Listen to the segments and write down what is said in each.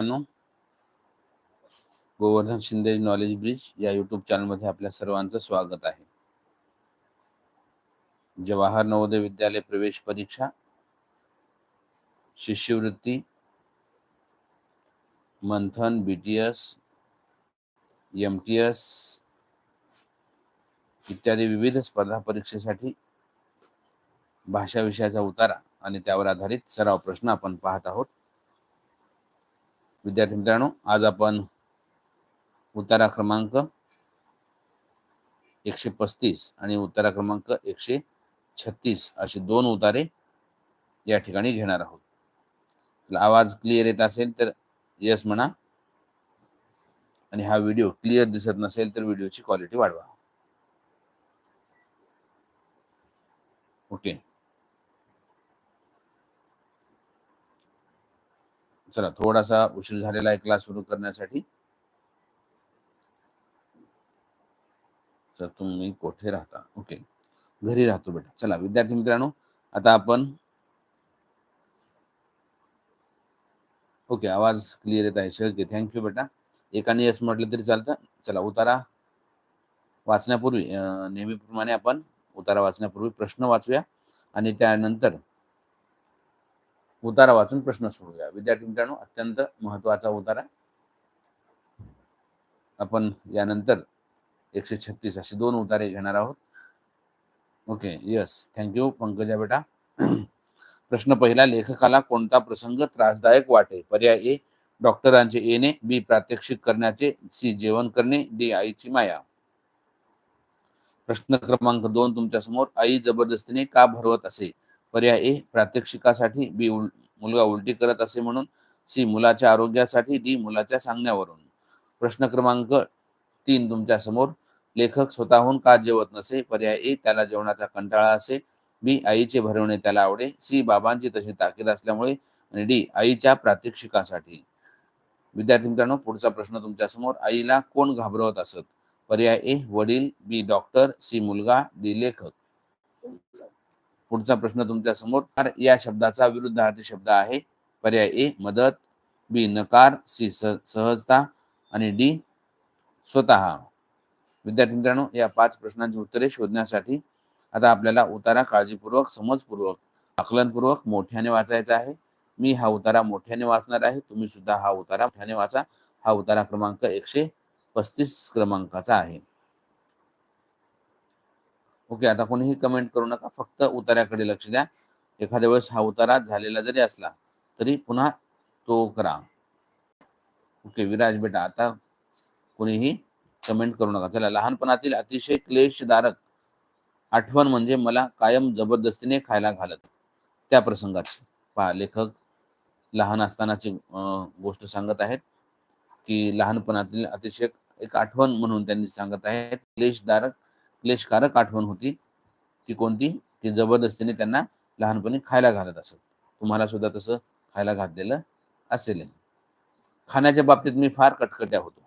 मित्रांनो Govardhan Shinde knowledge bridge या YouTube चॅनलमध्ये आपल्या सर्वांचं स्वागत आहे. जवाहर नवोदय विद्यालय प्रवेश परीक्षा शिष्यवृत्ती Manthan B T S M T S इत्यादी विविध स्पर्धा परीक्षेसाठी भाषा विषयाचा उतारा आणि त्यावर आधारित सराव प्रश्न आपण पाहत आहोत. विद्यार्थी मित्रांनो आज आपण उतारा क्रमांक एकशे पस्तीस आणि उतारा क्रमांक एकशे छत्तीस असे दोन उतारे या ठिकाणी घेणार आहोत. आवाज क्लिअर येत असेल तर यस म्हणा. आणि हा व्हिडिओ क्लिअर दिसत नसेल तर व्हिडिओची क्वालिटी वाढवा. ओके चला थोडासा उशीर झालेला आहे क्लास सुरू करण्यासाठी. तर तुम्ही कोठे राहता? ओके घरी राहतो बेटा. चला विद्यार्थी मित्रांनो आता आपण ओके आवाज क्लिअर येत आहे. शेळके थँक्यू बेटा. एकाने यस म्हटलं तरी चालतं. चला उतारा. वाचण्यापूर्वी नेहमीप्रमाणे आपण उतारा वाचण्यापूर्वी प्रश्न वाचूया. आणि त्यानंतर उतारा वाचून प्रश्न सोडूया. विद्यार्थी मित्रांनो अत्यंत महत्त्वाचा उतारा. आपण यानंतर एकशे छत्तीस असे दोन उतारे घेणार आहोत. ओके यस थँक्यू पंकजा बेटा. प्रश्न पहिला लेखकाला कोणता प्रसंग त्रासदायक वाटे? पर्याय ए डॉक्टरांचे येणे बी प्रात्यक्षिक करण्याचे सी जेवण करणे डी आईची माया. प्रश्न क्रमांक दोन तुमच्यासमोर आई जबरदस्तीने का भरवत असे? पर्याय ए प्रात्यक्षिकासाठी बी उल मुलगा उलटी करत असे म्हणून सी मुलाच्या आरोग्यासाठी डी मुलाच्या सांगण्यावरून. प्रश्न क्रमांक तीन तुमच्यासमोर. लेखक स्वतःहून का जेवत नसे? पर्याय ए त्याला जेवणाचा कंटाळा असे. बी आईचे भरवणे त्याला आवडे. सी बाबांची तशी ताकीद असल्यामुळे आणि डी आईच्या प्रात्यक्षिकासाठी. विद्यार्थी मित्रांनो पुढचा प्रश्न तुमच्यासमोर. आईला कोण घाबरवत असत? पर्याय ए वडील बी डॉक्टर सी मुलगा डी लेखक. पुढचा प्रश्न तुमच्यासमोर या शब्दाचा विरुद्धार्थी शब्द आहे. पर्याय ए मदत. बी नकार. सी सहजता. आणि डी स्वतः. विद्यार्थी मित्रांनो या पाच प्रश्नांची उत्तरे शोधण्यासाठी आता आपल्याला उतारा काळजीपूर्वक समजपूर्वक आकलनपूर्वक मोठ्याने वाचायचा आहे. मी हा उतारा मोठ्याने वाचणार आहे. तुम्ही सुद्धा हा उतारा मोठ्याने वाचा. हा उतारा क्रमांक एकशे पस्तीस क्रमांकाचा आहे. ओके आता कोणीही कमेंट करू नका. फक्त उतार्याकडे लक्ष द्या. एखाद्या वेळेस हा उतारा झालेला जरी असला तरी पुन्हा तो करा. ओके विराज बेटा आता कोणीही कमेंट करू नका. चला लहानपणातील अतिशय क्लेशदारक आठवण म्हणजे मला कायम जबरदस्तीने खायला घालत. त्या प्रसंगाची पहा लेखक लहान असतानाची गोष्ट सांगत आहेत की लहानपणातील अतिशय एक आठवण म्हणून त्यांनी सांगत आहेत. क्लेशदारक क्लेशकारक आठवण होती ती कोणती? की जबरदस्तीने त्यांना लहानपणी खायला घालत असत. तुम्हाला सुद्धा तसं खायला घातलेलं असेल. खाण्याच्या बाबतीत मी फार कटकट्या होतो.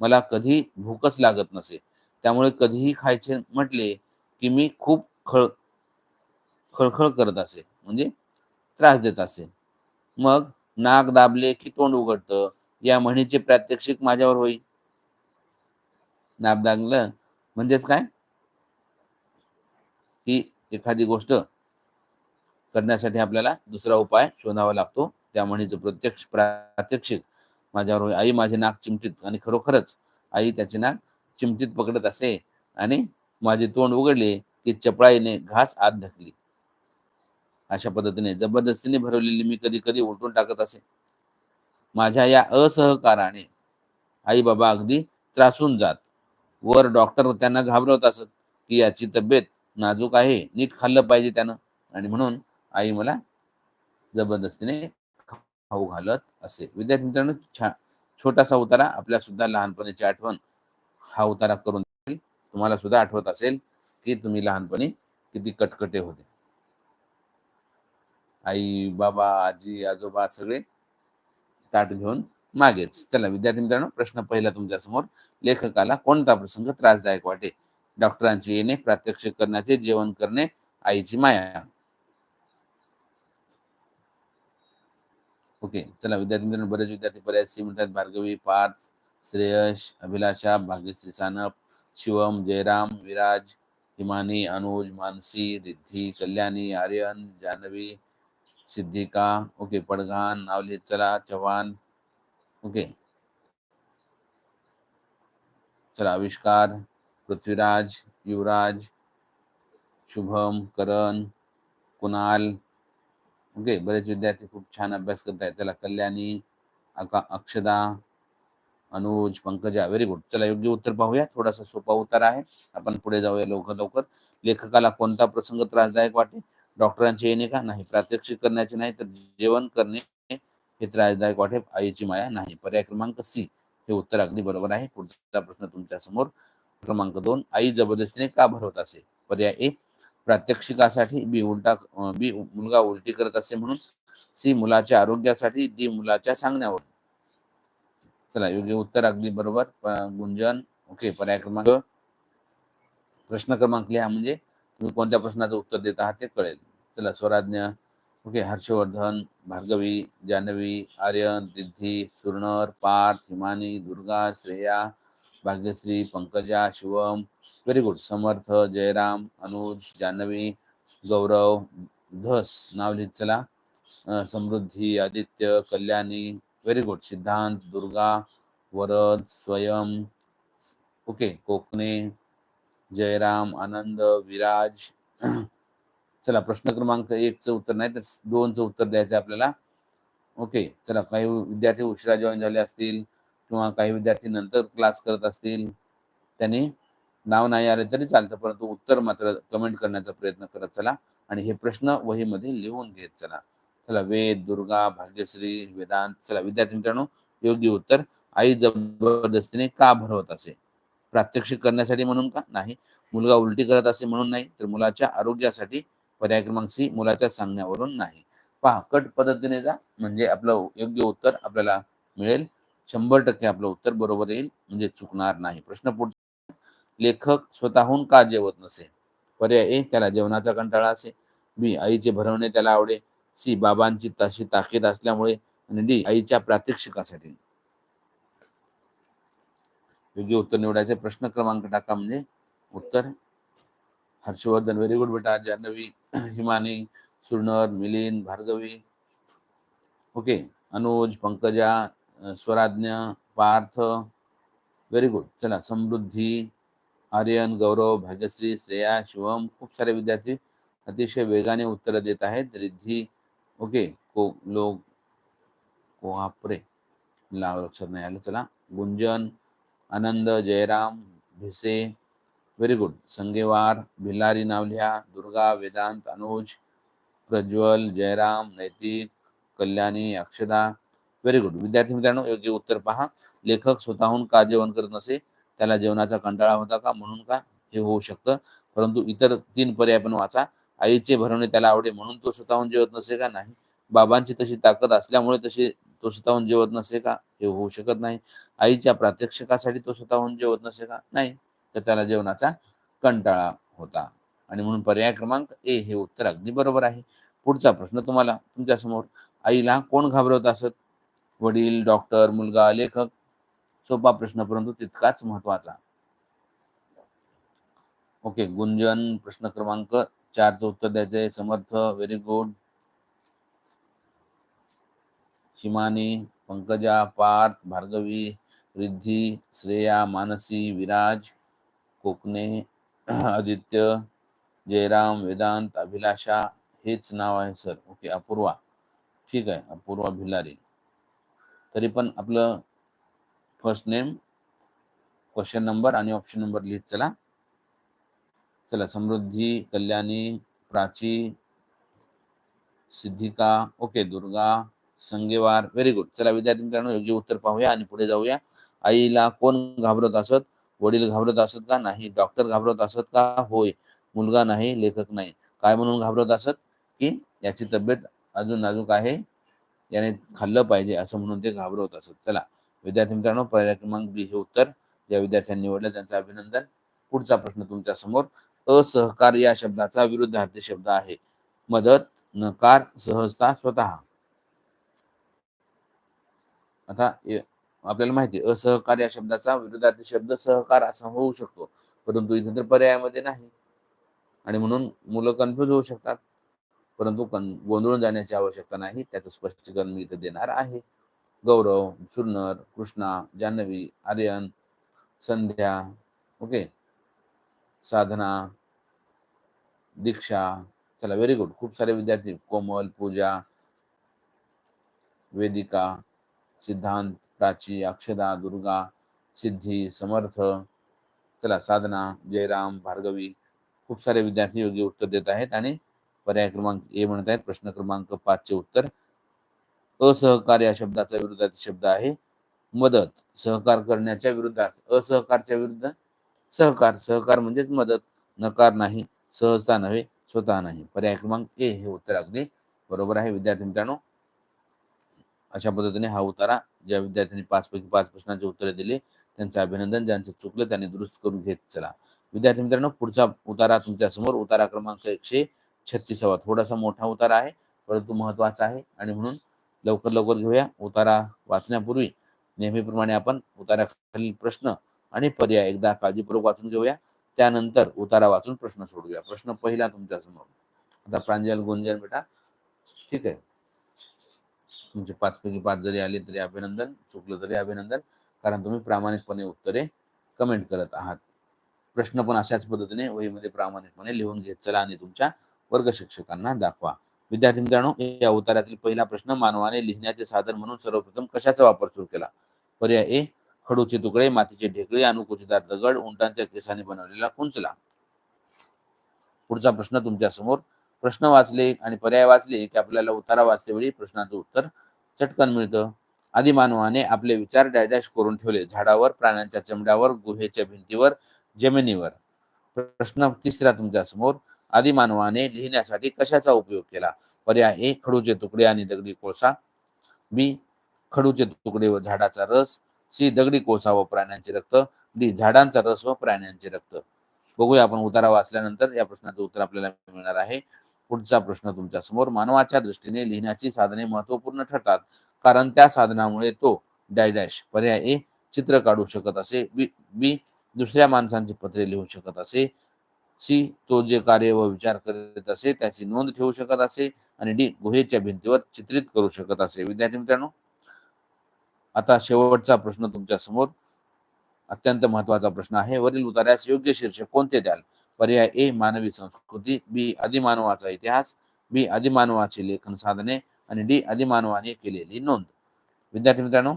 मला कधी भूकच लागत नसे. त्यामुळे कधीही खायचे म्हटले की मी खूप खळ खळखळ करत असे. म्हणजे त्रास देत असे. मग नाक दाबले की तोंड उघडतं. या म्हणीचे प्रात्यक्षिक माझ्यावर होई. नाक दाबलं म्हणजेच काय? की एखादी गोष्ट करण्यासाठी आपल्याला दुसरा उपाय शोधावा लागतो. त्या म्हणीचं प्रत्यक्ष प्रात्यक्षिक माझ्यावर आई माझे नाक चिमटीत आणि खरोखरच आई त्याचे नाक चिमटीत पकडत असे आणि माझे तोंड उघडले की चपळाईने घास आत ढकली. अशा पद्धतीने जबरदस्तीने भरवलेली मी कधी कधी उलटून टाकत असे. माझ्या या असहकाराने आई बाबा अगदी त्रासून जात. वर डॉक्टर त्यांना घाबरवत असत की याची तब्येत नाजूक आहे नीट खाल्लं पाहिजे त्यानं. आणि म्हणून आई मला जबरदस्तीने खाऊ घालत असे. विद्यार्थी मित्रांनो छा छोटासा उतारा आपल्या सुद्धा लहानपणीची आठवण हा उतारा करून देईल. तुम्हाला सुद्धा आठवत असेल की तुम्ही लहानपणी किती कटकटे होते. आई बाबा आजी आजोबा सगळे ताट घेऊन मागेच. चला विद्यार्थी मित्रांनो प्रश्न पहिला तुमच्यासमोर. लेखकाला कोणता प्रसंग त्रासदायक वाटे? डॉक्टरांचे येणे प्रात्यक्षिक करण्याचे जेवण करणे आईची माया. ओके चला विद्यार्थी मित्रांनो बरेच विद्यार्थी पर्याय सी म्हणतात भार्गवी पार्थ श्रेयश अभिलाषा भाग्यश्री सानप शिवम जयराम विराज हिमानी अनुज मानसी रिद्धी कल्याणी आर्यन जान्हवी सिद्धिका ओके पडघान नावले चला चव्हाण ओके. चला आविष्कार पृथ्वीराज युवराज शुभम करण कुणाल. ओके बरेच विद्यार्थी खूप छान अभ्यास करत आहेत चला कल्याणी अका अक्षदा अनुज पंकजा व्हेरी गुड चला योग्य उत्तर पाहूया. थोडासा सोपा उत्तर आहे. आपण पुढे जाऊया लवकर लवकर. लेखकाला कोणता प्रसंग त्रासदायक वाटे? डॉक्टरांचे येणे का? नाही. प्रात्यक्षिक करण्याचे नाही तर जेवण करणे हे त्रासदायक वाटे आईची माया नाही. पर्याय क्रमांक सी. हे उत्तर अगदी बरोबर आहे. पुढचा प्रश्न तुमच्यासमोर क्रमांक दोन. आई जबरदस्तीने का भरवत असे? पर्याय ए. प्रात्यक्षिकासाठी बी उलटा बी मुलगा उलटी करत असे म्हणून. सी. मुलाच्या आरोग्यासाठी डी. मुलाच्या सांगण्यावर. चला योग्य उत्तर अगदी बरोबर. गुंजन. ओके पर्याय क्रमांक. प्रश्न क्रमांक लिहा म्हणजे तुम्ही कोणत्या प्रश्नाचं उत्तर देत आहात ते कळेल. चला Swaradnya. Okay Harshvardhan Bhargavi Janhavi Aryan Riddhi Suranar Parth Himani Durga Shreya Bhagyashree Pankaja Shivam very good Samarth Jayram Anuj Janhavi Gaurav Dhas नाव लिहित चला. Samruddhi Aditya Kalyani very good Siddhant Durga Varad Swayam okay Kokane Jayram Anand Viraj चला प्रश्न क्रमांक एकचं उत्तर नाही तर दोनचं उत्तर द्यायचं आपल्याला. ओके चला काही विद्यार्थी उशिरा जॉईन झाले असतील किंवा काही विद्यार्थी नंतर क्लास करत असतील त्यांनी नाव नाही आले तरी चालतं परंतु उत्तर मात्र कमेंट करण्याचा प्रयत्न करत चला आणि हे प्रश्न वहीमध्ये लिहून घेत चला. चला वेद दुर्गा भाग्यश्री वेदांत चला विद्यार्थी मित्रांनो योग्य उत्तर आई जबरदस्तीने का भरवत असे? प्रात्यक्षिक करण्यासाठी म्हणून का? नाही. मुलगा उलटी करत असे म्हणून नाही तर मुलाच्या आरोग्यासाठी पर्याय क्रमांक सी मुलाच्या सांगण्यावरून नाही. पहा कट पद्धतीने जा म्हणजे आपलं योग्य उत्तर आपल्याला मिळेल. शंभर टक्के आपलं उत्तर बरोबर येईल म्हणजे चुकणार नाही. प्रश्न पुढचा. लेखक स्वतःहून का जेवत नसे? पर्याय ए त्याला जेवणाचा कंटाळा असे. बी आईचे भरवणे त्याला आवडे. सी बाबांची तशी ताकीद असल्यामुळे. आणि डी आईच्या प्रात्यक्षिकासाठी. योग्य उत्तर निवडायचे प्रश्न क्रमांक टाका म्हणजे उत्तर हर्षवर्धन व्हेरी गुड बेटा Janhavi Himani Suranar Milind Bhargavi. Okay Anuj Pankaja Swaradnya Parth. Very good चला समृद्धी आर्यन गौरव भाग्यश्री श्रेया शिवम खूप सारे विद्यार्थी अतिशय वेगाने उत्तर देत आहेत. रिद्धी ओके को लोक कोहापुरे. नाव लक्षात नाही आलं. चला गुंजन आनंद जयराम भिसे व्हेरी गुड संगेवार भिलारी नाव लिहा दुर्गा वेदांत अनुज प्रज्वल जयराम नैतिक कल्याणी अक्षदा व्हेरी गुड विद्यार्थी मित्रांनो योग्य उत्तर पहा. लेखक स्वतःहून का जेवण करत नसे? त्याला जेवणाचा कंटाळा होता का? म्हणून का? हे होऊ शकतं. परंतु इतर तीन पर्याय पण वाचा. आईचे भरवणे त्याला आवडे म्हणून तो स्वतःहून जेवत नसे का? नाही. बाबांची तशी ताकद असल्यामुळे तशी तो स्वतःहून जेवत नसे का? हे होऊ शकत नाही. आईच्या प्रात्यक्षिकासाठी तो स्वतःहून जेवत नसे का? नाही. तर त्याला जेवणाचा कंटाळा होता. आणि म्हणून पर्याय क्रमांक ए हे उत्तर अगदी बरोबर आहे. पुढचा प्रश्न तुम्हाला तुमच्यासमोर आईला कोण घाबरवत असत? वडील डॉक्टर मुलगा लेखक? सोपा प्रश्न परंतु तितकाच महत्त्वाचा ओके गुंजन प्रश्न क्रमांक चारचं उत्तर द्यायचंय समर्थ व्हेरी गुड. शिमानी पंकजा पार्थ भार्गवी रिद्धी श्रेया मानसी विराज. कोकणे आदित्य जयराम वेदांत अभिलाषा हेच नाव आहे सर. ओके अपूर्वा. ठीक आहे अपूर्वा भिलारी. तरी पण आपलं फर्स्ट नेम क्वेश्चन नंबर आणि ऑप्शन नंबर लिहित चला. चला Samruddhi Kalyani Prachi Siddhika okay Durga Sangewar very good चला विद्यार्थी मित्रांनो योग्य उत्तर पाहूया आणि पुढे जाऊया. आईला कोण घाबरत असत? वडील घाबरत असत का? नाही. डॉक्टर घाबरत असत का? होय. मुलगा नाही लेखक नाही. काय म्हणून घाबरत असत? की याची तब्येत अजून नाजूक आहे. याने खाल्लं पाहिजे असं म्हणून ते घाबरवत असत. चला. विद्यार्थी मित्रांनो पर्याय क्रमांक बी हे उत्तर. ज्या विद्यार्थ्यांनी निवडलं त्यांचं अभिनंदन. पुढचा प्रश्न तुमच्यासमोर. असहकार या शब्दाचा विरुद्धार्थी शब्द आहे. मदत नकार सहजता स्वतः. आता आपल्याला माहिती आहे असहकार या शब्दाचा विरोधार्थी शब्द सहकार असा होऊ शकतो. परंतु इथे तर पर्यायामध्ये नाही. आणि म्हणून मुलं कन्फ्युज होऊ शकतात. परंतु कन गोंधळून जाण्याची आवश्यकता नाही. त्याचं स्पष्टीकरण मी इथे देणार आहे. गौरव सुरनर कृष्णा जान्हवी आर्यन संध्या ओके. साधना दीक्षा चला व्हेरी गुड खूप सारे विद्यार्थी कोमल पूजा वेदिका सिद्धांत प्राची अक्षदा दुर्गा सिद्धी समर्थ चला साधना जयराम भार्गवी खूप सारे विद्यार्थी योग्य उत्तर देत आहेत आणि पर्याय क्रमांक ए म्हणत आहेत. प्रश्न क्रमांक पाचचे उत्तर. असहकार या शब्दाचा विरोधात शब्द आहे. मदत. सहकार करण्याच्या विरुद्धात. असहकारच्या विरुद्ध? सहकार. सहकार म्हणजेच मदत. नकार नाही. सहजता नव्हे. स्वतः नाही. पर्याय क्रमांक ए हे उत्तर अगदी बरोबर आहे. विद्यार्थी मित्रांनो अशा पद्धतीने हा उतारा ज्या विद्यार्थ्यांनी पाचपैकी पाच प्रश्नांची उत्तरे दिली त्यांचं अभिनंदन ज्यांचं चुकलं त्यांनी दुरुस्त करून घेत चला. विद्यार्थी मित्रांनो पुढचा उतारा तुमच्यासमोर उतारा क्रमांक एकशे छत्तीसावा. थोडासा मोठा उतारा आहे परंतु महत्त्वाचा आहे आणि म्हणून लवकर लवकर घेऊया. उतारा वाचण्यापूर्वी नेहमीप्रमाणे आपण उताराखालील प्रश्न आणि पर्याय एकदा काळजीपूर्वक वाचून घेऊया. त्यानंतर उतारा वाचून प्रश्न सोडूया प्रश्न पहिला तुमच्यासमोर. आता प्रांजल गुंजन बेटा ठीक आहे. तुमचे पाच पैकी पाच जरी आले तरी अभिनंदन चुकलं तरी अभिनंदन. कारण तुम्ही प्रामाणिकपणे उत्तरे कमेंट करत आहात. प्रश्न पण अशाच पद्धतीने वहीमध्ये प्रामाणिकपणे लिहून घेत चला आणि तुमच्या वर्ग शिक्षकांना दाखवा. विद्यार्थी मित्रांनो या उतारातील पहिला प्रश्न मानवाने लिहिण्याचे साधन म्हणून सर्वप्रथम कशाचा वापर सुरू केला? पर्याय ए खडूचे तुकडे मातीचे ढेकळे अनुकुचदार दगड उंटांच्या केसाने बनवलेला कुंचला. पुढचा प्रश्न तुमच्यासमोर प्रश्न वाचले आणि पर्याय वाचले की आपल्याला उतारा वाचते वेळी प्रश्नाचं उत्तर चटकन मिळतं. आदिमानवाने आपले विचार डॅडॅश करून ठेवले. झाडावर प्राण्यांच्या चमड्यावर गुहेच्या भिंतीवर जमिनीवर. प्रश्न तिसरा तुमच्यासमोर. आदिमानवाने लिहिण्यासाठी कशाचा उपयोग केला? पर्याय ए खडूचे तुकडे आणि दगडी कोळसा. बी खडूचे तुकडे व झाडाचा रस. सी दगडी कोळसा व प्राण्यांचे रक्त. डी झाडांचा रस व प्राण्यांचे रक्त. बघूया आपण उतारा वाचल्यानंतर या प्रश्नाचं उत्तर आपल्याला मिळणार आहे. पुढचा प्रश्न तुमच्यासमोर मानवाच्या दृष्टीने लिहिण्याची साधने महत्त्वपूर्ण ठरतात. कारण त्या साधनामुळे तो डॅश पर्याय ए चित्र काढू शकत असे. बी बी दुसऱ्या माणसांची पत्रे लिहू शकत असे. सी तो जे कार्य व विचार करीत असे त्याची नोंद ठेवू शकत असे आणि डी गुहेच्या भिंतीवर चित्रित करू शकत असे. विद्यार्थी मित्रांनो आता शेवटचा प्रश्न तुमच्यासमोर अत्यंत महत्त्वाचा प्रश्न आहे. वरील उतार्यास योग्य शीर्षक कोणते द्याल? पर्याय ए मानवी संस्कृती बी आदिमानवाचा इतिहास बी आदिमानवाची लेखन साधने आणि डी आदिमानवाने केलेली नोंद. विद्यार्थी मित्रांनो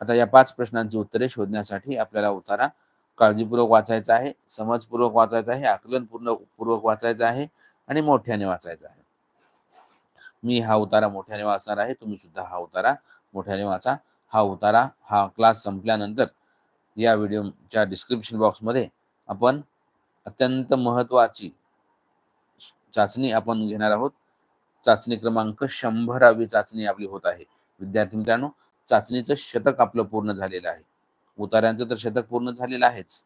आता या पाच प्रश्नांची उत्तरे शोधण्यासाठी आपल्याला उतारा. काळजीपूर्वक वाचायचा आहे समजपूर्वक वाचायचा आहे आकलनपूर्ण पूर्वक वाचायचा आहे आणि मोठ्याने वाचायचा आहे. मी हा उतारा मोठ्याने वाचणार आहे तुम्ही सुद्धा हा उतारा मोठ्याने वाचा. हा उतारा हा क्लास संपल्यानंतर या व्हिडिओच्या डिस्क्रिप्शन बॉक्समध्ये आपण अत्यंत महत्वाची चाचणी आपण घेणार आहोत. चाचणी क्रमांक शंभरावी चाचणी आपली होत आहे. विद्यार्थी मित्रांनो चाचणीचं शतक आपलं पूर्ण झालेलं आहे. उतार्यांचं तर शतक पूर्ण झालेलं आहेच.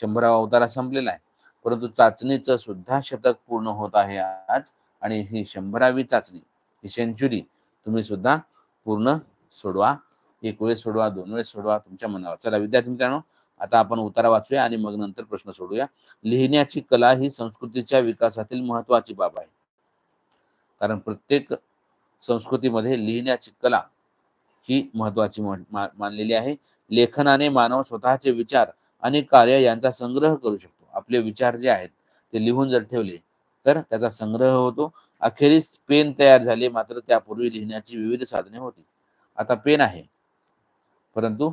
शंभरावा उतारा संपलेला आहे. परंतु चाचणीचं सुद्धा शतक पूर्ण होत आहे आज आणि ही शंभरावी चाचणी ही सेंचुरी तुम्ही सुद्धा पूर्ण सोडवा. एक वेळेस सोडवा दोन वेळेस सोडवा तुमच्या मनावर. चला विद्यार्थी मित्रांनो आता आपण उतारा वाचूया आणि मग नंतर प्रश्न सोडूया. लिहिण्याची कला ही संस्कृतीच्या विकासातील महत्वाची बाब आहे. कारण प्रत्येक संस्कृतीमध्ये लिहिण्याची कला ही महत्वाची मानलेली आहे. लेखनाने मानव स्वतःचे विचार आणि कार्य यांचा संग्रह करू शकतो. आपले विचार जे आहेत ते लिहून जर ठेवले तर त्याचा संग्रह होतो. अखेरीस पेन तयार झाले मात्र त्यापूर्वी लिहिण्याची विविध साधने होती. आता पेन आहे. परंतु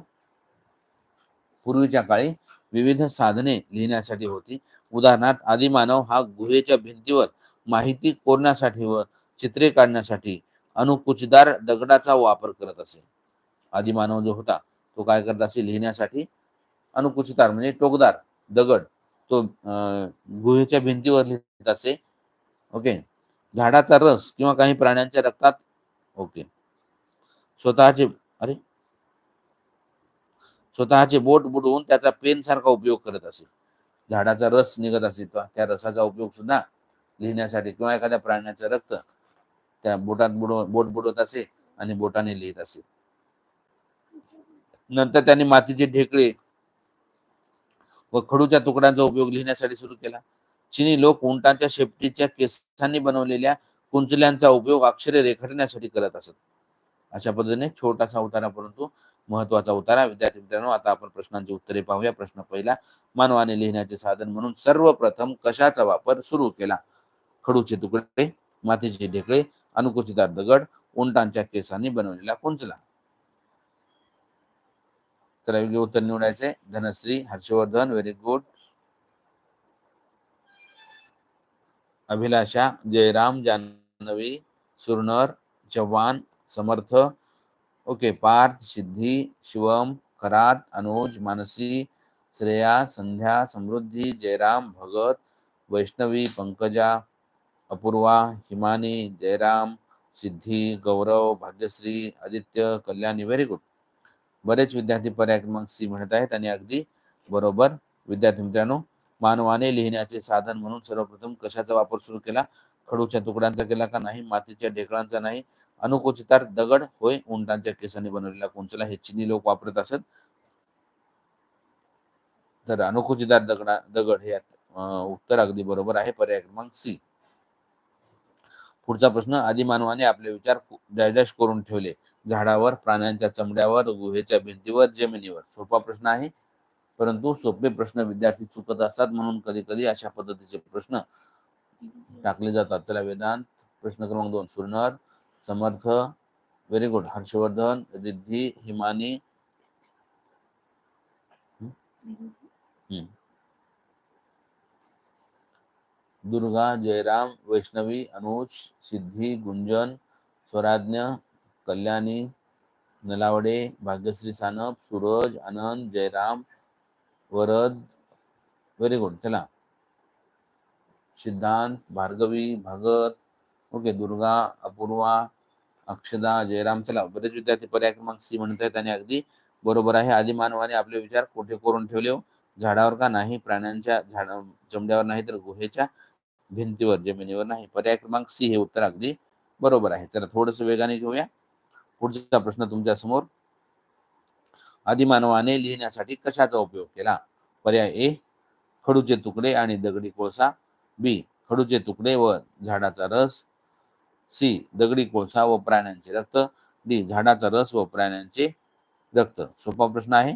पूर्वीच्या काळी विविध साधने लिहिण्यासाठी होती. उदाहरणार्थ आदिमानव हा गुहेच्या भिंतीवर माहिती कोरण्यासाठी व चित्रे काढण्यासाठी अनुकुचदार दगडाचा वापर करत असे. आदिमानव जो होता तो काय करत असे? लिहिण्यासाठी अनुकुचदार म्हणजे टोकदार दगड तो अं, गुहेच्या भिंतीवर लिहित असे. ओके. झाडाचा रस किंवा काही प्राण्यांच्या रक्तात ओके. स्वतःचे अरे स्वतःचे बोट बुडवून त्याचा पेन सारखा उपयोग करत असे झाडाचा रस निघत असे त्या रसाचा उपयोग सुद्धा लिहिण्यासाठी किंवा एखाद्या प्राण्याचं रक्त त्या बोटात बुडव बोट बुडवत असे आणि बोटाने लिहित असे. नंतर त्यांनी मातीचे ढेकळे व खडूच्या तुकड्यांचा उपयोग लिहिण्यासाठी सुरू केला. चिनी लोक उंटांच्या शेपटीच्या केसांनी बनवलेल्या कुंचल्यांचा उपयोग अक्षरे रेखाटण्यासाठी करत असत. अशा पद्धतीने छोटासा उतारा परंतु महत्त्वाचा उतारा. विद्यार्थी मित्रांनो आता आपण प्रश्नांची उत्तरे पाहूया. प्रश्न पहिला मानवाने लिहिण्याचे साधन म्हणून सर्वप्रथम कशाचा वापर सुरू केला? खडूचे तुकडे मातीचे ढेकळे अनुकुचितार दगड उंटांच्या केसांनी बनवलेला कुंचला. तर योग्य उत्तर निवडायचे. Dhanashree Harshvardhan very good Abhilasha Jayram Janhavi Suranar Chavan Samarth okay Parth Siddhi Shivam Karat Anuj Mansi Shreya Sandhya Samruddhi Jayram Bhagat Vaishnavi Pankaja Apurva Himani Jayram Siddhi Gaurav Bhagyashree Aditya Kalyani very good बरेच विद्यार्थी पर्याय क्रमांक C म्हणत आहेत आणि अगदी बरोबर. विद्यार्थी मित्रांनो मानवाने लिहिण्याचे साधन म्हणून सर्वप्रथम कशाचा वापर सुरू केला? खडूच्या तुकड्यांचा केला का नाही मातीच्या ढेकळांचा नाही अनुकोचितार दगड होय उंटांच्या केसाने बनवलेला कोणचला हे चिनी लोक वापरत असत. तर अनुकोचितार दगडा दगड हे उत्तर अगदी बरोबर आहे. पर्याय क्रमांक सी. पुढचा प्रश्न आदिमानवाने आपले विचार डॅश करून ठेवले. झाडावर प्राण्यांच्या चमड्यावर गुहेच्या भिंतीवर जमिनीवर. सोपा प्रश्न आहे. परंतु सोपे प्रश्न विद्यार्थी चुकत असतात म्हणून कधी कधी अशा पद्धतीचे प्रश्न टाकले जातात. चला वेदांत प्रश्न क्रमांक दोन Suranar Samarth very good Harshvardhan Riddhi Himani. Durga Jayram Vaishnavi Anuj Siddhi Gunjan Swaradnya Kalyani Nalawade Bhagyashree Sanap Suraj Anand Jayram Varad. Very good चला. सिद्धांत भार्गवी भगत ओके दुर्गा अपूर्वा अक्षदा जयराम चला बरेच विद्यार्थी पर्याय क्रमांक सी म्हणत आहेत आणि अगदी बरोबर आहे. आधी मानवाने आपले विचार कोठे करून ठेवले हो? झाडावर का नाही प्राण्यांच्या झाडा चमड्यावर नाही तर गुहेच्या भिंतीवर जमिनीवर नाही. पर्याय क्रमांक सी हे उत्तर अगदी बरोबर आहे. चला थोडस वेगाने घेऊया. पुढचा प्रश्न तुमच्यासमोर. आदिमानवाने लिहिण्यासाठी कशाचा उपयोग केला? पर्याय ए खडूचे तुकडे आणि दगडी कोळसा. बी खडूचे तुकडे व झाडाचा रस. सी दगडी कोळसा व प्राण्यांचे रक्त. डी झाडाचा रस व प्राण्यांचे रक्त. सोपा प्रश्न आहे.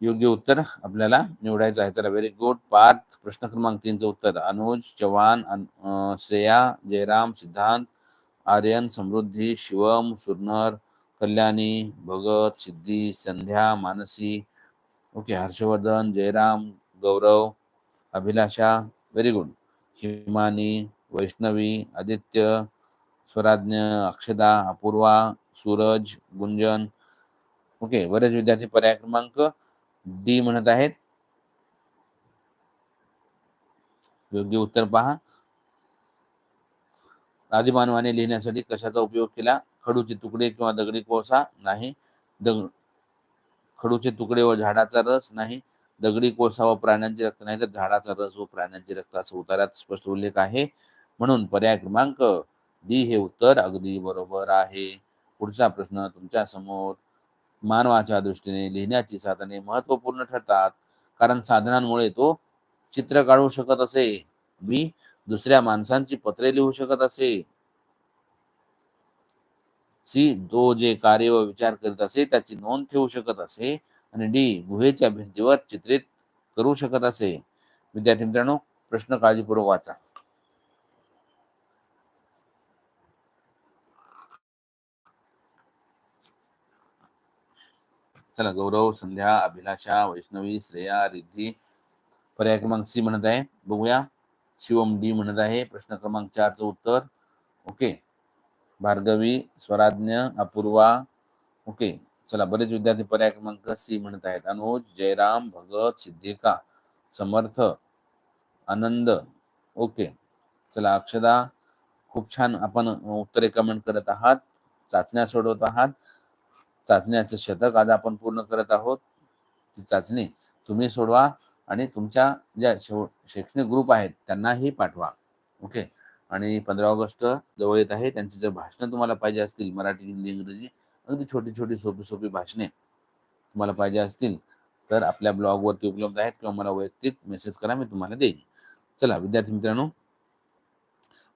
योग्य उत्तर आपल्याला निवडायचं आहे. चला व्हेरी गुड पार्थ प्रश्न क्रमांक तीनचं उत्तर. अनुज चव्हाण अन- अं, Shreya Jayram Siddhant Aryan Samruddhi Shivam Suranar Kalyani Bhagat Siddhi Sandhya Mansi. Okay Harshvardhan Jayram Gaurav Abhilasha very good Himani Vaishnavi Aditya Swaradnya Akshada Apurva Suraj गुंजन. ओके बरेच विद्यार्थी पर्याय क्रमांक डी म्हणत आहेत. योग्य उत्तर पहा. आदिमानवाने लिहिण्यासाठी कशाचा उपयोग केला? खडूचे तुकडे किंवा दगडी कोळसा? नाही. दगड खडूचे तुकडे व झाडाचा रस? नाही. दगडी कोळसा व प्राण्यांचे रक्त नाही तर झाडाचा रस व प्राण्यांचे रक्त असं उतारात स्पष्ट उल्लेख आहे. म्हणून पर्याय क्रमांक डी हे उत्तर अगदी बरोबर आहे. पुढचा प्रश्न तुमच्यासमोर. मानवाच्या दृष्टीने लिहिण्याची साधने महत्त्वपूर्ण ठरतात. कारण साधनांमुळे तो चित्र काढू शकत असे. बी दुसऱ्या माणसांची पत्रे लिहू शकत असे. सी तो जे कार्य व विचार करीत असे त्याची नोंद ठेवू शकत असे. आणि डी गुहेच्या भिंतीवर चित्रित करू शकत असे. विद्यार्थी मित्रांनो प्रश्न काळजीपूर्वक वाचा. चला गौरव संध्या अभिलाषा वैष्णवी श्रेया रिद्धी पर्याय क्रमांक सी म्हणत आहे. बघूया. शिवम डी म्हणत आहे. प्रश्न क्रमांक चारचं उत्तर. ओके. भार्गवी स्वराज्ञ अपूर्वा. ओके. चला बरेच विद्यार्थी पर्याय क्रमांक सी म्हणत आहेत अनुज जयराम भगत सिद्धिका समर्थ आनंद. ओके. चला अक्षदा खूप छान आपण उत्तरे कमेंट करत आहात. चाचण्या सोडवत आहात. चाचण्याचं शतक आज आपण पूर्ण करत आहोत. ती चाचणी तुम्ही सोडवा आणि तुमच्या ज्या शेव- शैक्षणिक ग्रुप आहेत त्यांनाही पाठवा. ओके. आणि पंधरा ऑगस्ट जवळ येत आहे. त्यांची जर भाषणं तुम्हाला पाहिजे असतील मराठी हिंदी इंग्रजी अगदी छोटी छोटी सोपी सोपी भाषणे तुम्हाला पाहिजे असतील तर आपल्या ब्लॉगवरती उपलब्ध आहेत किंवा मला वैयक्तिक मेसेज करा मी तुम्हाला देईन. चला विद्यार्थी मित्रांनो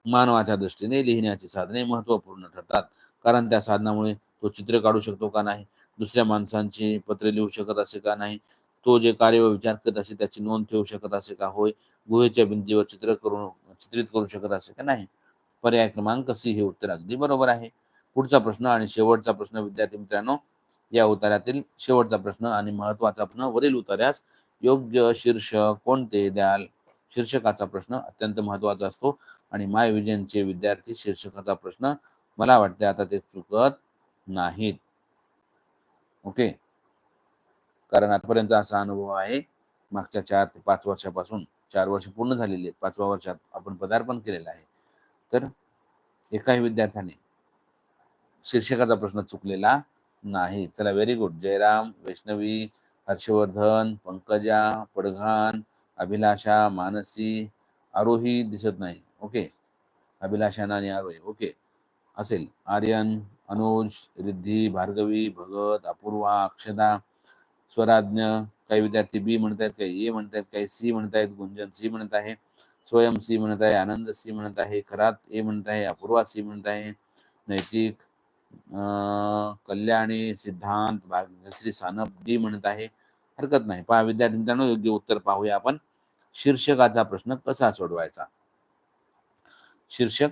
मानवाच्या दृष्टीने लिहिण्याची साधने महत्त्वपूर्ण ठरतात. कारण त्या साधनामुळे तो चित्र काढू शकतो का नाही दुसऱ्या माणसांची पत्रे लिहू शकत असे का नाही तो जे कार्य व विचार करत असे त्याची नोंद ठेवू शकत असे का होय गुहेच्या भिंतीवर चित्र करून चित्रित करू शकत असे का नाही? पर्याय क्रमांक सी हे उत्तर अगदी बरोबर आहे. पुढचा प्रश्न आणि शेवटचा प्रश्न विद्यार्थी मित्रांनो या उतार्यातील शेवटचा प्रश्न आणि महत्त्वाचा प्रश्न वरील उतार्यास योग्य शीर्षक कोणते द्याल? शीर्षकाचा प्रश्न अत्यंत महत्त्वाचा असतो आणि माय विजयनचे विद्यार्थी शीर्षकाचा प्रश्न मला वाटते आता ते चुकत नाहीत. ओके? कारण आतापर्यंत असा अनुभव आहे मागच्या चार ते पाच वर्षापासून चार वर्ष पूर्ण झालेली आहेत पाचव्या वर्षात आपण पदार्पण केलेलं आहे. तर एकाही विद्यार्थ्याने शीर्षकाचा प्रश्न चुकलेला नाही. चला व्हेरी गुड जयराम वैष्णवी हर्षवर्धन पंकजा पडघान अभिलाषा मानसी आरोही दिसत नाही. ओके अभिलाषा आणि आरोही. ओके असेल. आर्यन अनुज रिद्धी भार्गवी भगत अपूर्वा अक्षदा स्वराज्ञ काही विद्यार्थी बी म्हणत आहेत काही ए म्हणत आहेत काही सी म्हणत आहेत गुंजन सी म्हणत आहे स्वयं सी म्हणत आहे आनंद सी म्हणत आहे खरात ए म्हणत आहे अपूर्वा सी म्हणत आहे नैतिक कल्याणी सिद्धांत भाग्यश्री सानप डी म्हणत आहे. हरकत नाही. पहा विद्यार्थ्यांना योग्य उत्तर पाहूया आपण. शीर्षकाचा प्रश्न कसा सोडवायचा? शीर्षक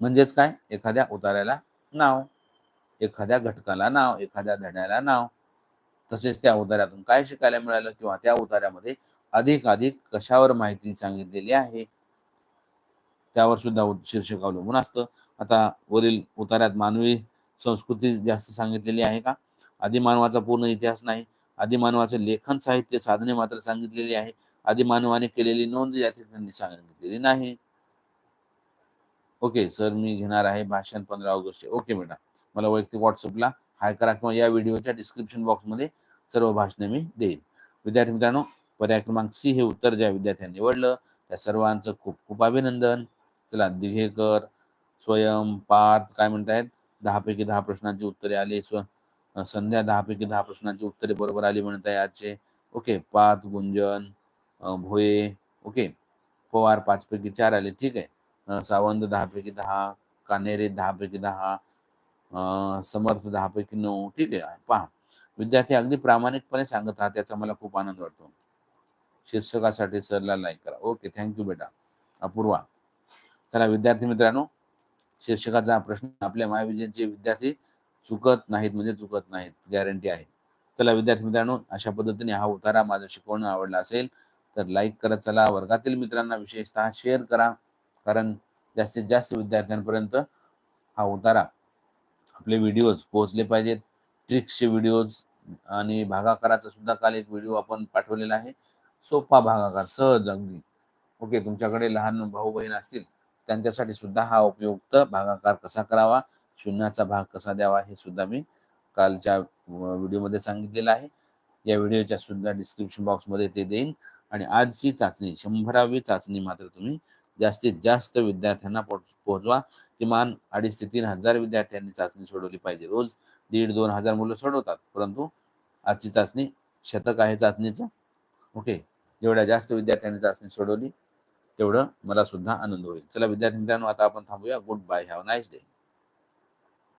म्हणजेच काय? एखाद्या उतार्याला नाव एखाद्या घटकाला नाव एखाद्या धड्याला नाव. तसेच त्या उतार्यातून काय शिकायला मिळालं किंवा त्या उतार्यामध्ये अधिक अधिक कशावर माहिती सांगितलेली आहे? त्यावर सुद्धा शीर्षक अवलंबून असतं. आता वरील उतार्यात मानवी संस्कृती जास्त सांगितलेली आहे का? आदिमानवाचा पूर्ण इतिहास नाही. आदिमानवाचे लेखन साहित्य साधने मात्र सांगितलेली आहे. आदिमानवाने केलेली नोंद या ठिकाणी सांगितलेली नाही. ओके सर मी घेणार आहे भाषण पंधरा ऑगस्ट ओके बेटा मला वैयक्तिक व्हॉट्सअपला हाय करा किंवा या व्हिडिओच्या डिस्क्रिप्शन बॉक्समध्ये सर्व भाषणे मी देईन. विद्यार्थी मित्रांनो पर्याय क्रमांक सी हे उत्तर ज्या विद्यार्थ्यांनी निवडलं त्या सर्वांचं खूप खूप अभिनंदन. चला दिघेकर स्वयं पार्थ काय म्हणतायत? दहापैकी दहा प्रश्नांची उत्तरे आली. स्व संध्या दहापैकी दहा प्रश्नांची उत्तरे बरोबर आली म्हणत आहे आजचे. Okay Parth Gunjan Bhoye okay. Pawar पाचपैकी चार आले ठीक आहे. सावंत दहापैकी दहा कानेरे दहापैकी दहा समर्थ दहापैकी नऊ ठीक आहे. पहा विद्यार्थी अगदी प्रामाणिकपणे सांगत आहात त्याचा मला खूप आनंद वाटतो. शीर्षकासाठी सरला लाईक करा. ओके थँक्यू बेटा. अपूर्वा. चला विद्यार्थी मित्रांनो शीर्षकाचा प्रश्न. आपल्या महाविजयनचे विद्यार्थी चुकत नाहीत म्हणजे चुकत नाहीत गॅरंटी आहे. चला विद्यार्थी मित्रांनो अशा पद्धतीने हा उतारा माझं शिकवणं आवडला असेल तर लाईक करत चला. वर्गातील मित्रांना विशेषतः शेअर करा कारण जास्तीत जास्त विद्यार्थ्यांपर्यंत हा उतारा आपले व्हिडिओज पोहोचले पाहिजेत. ट्रिक्सचे व्हिडिओज आणि भागाकाराचा सुद्धा काल एक व्हिडिओ आपण पाठवलेला आहे. सोपा भागाकार सहज अगदी. ओके तुमच्याकडे लहान भाऊ बहीण असतील त्यांच्यासाठी सुद्धा हा उपयुक्त भागाकार कसा करावा? शून्याचा भाग कसा द्यावा? हे सुद्धा मी कालच्या व्हिडिओमध्ये सांगितलेलं आहे. या व्हिडिओच्या सुद्धा डिस्क्रिप्शन बॉक्समध्ये ते देईन. आणि आजची चाचणी शंभरावी चाचणी मात्र तुम्ही जास्तीत जास्त विद्यार्थ्यांना पोहोचवा. किमान अडीच ते तीन हजार विद्यार्थ्यांनी चाचणी सोडवली पाहिजे. रोज दीड दोन हजार मुलं सोडवतात. परंतु आजची चाचणी शतक आहे चाचणीचं. ओके. जेवढ्या जास्त विद्यार्थ्यांनी चाचणी सोडवली तेवढं मला सुद्धा आनंद होईल. चला विद्यार्थी मित्रांनो आता आपण थांबूया. Good bye have nice day